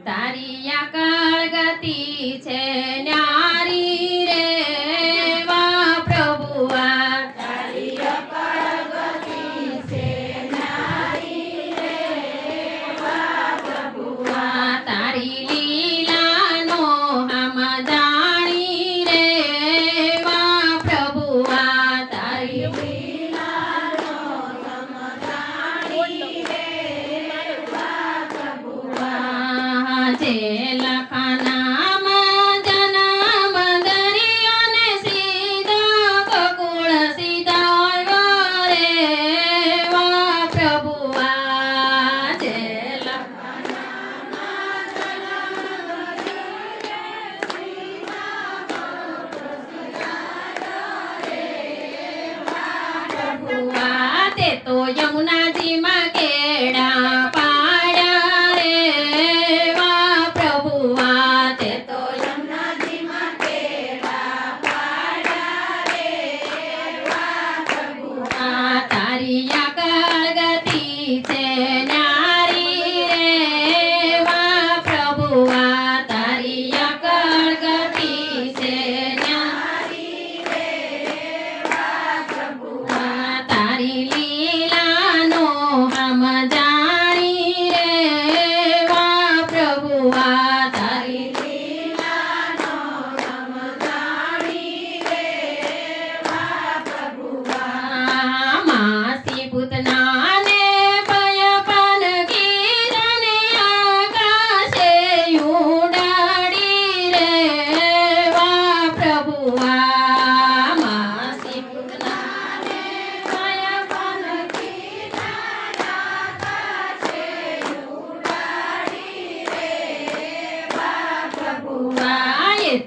તારી આ કાળ ગતિ છે ન્યા de la cana.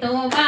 todo va.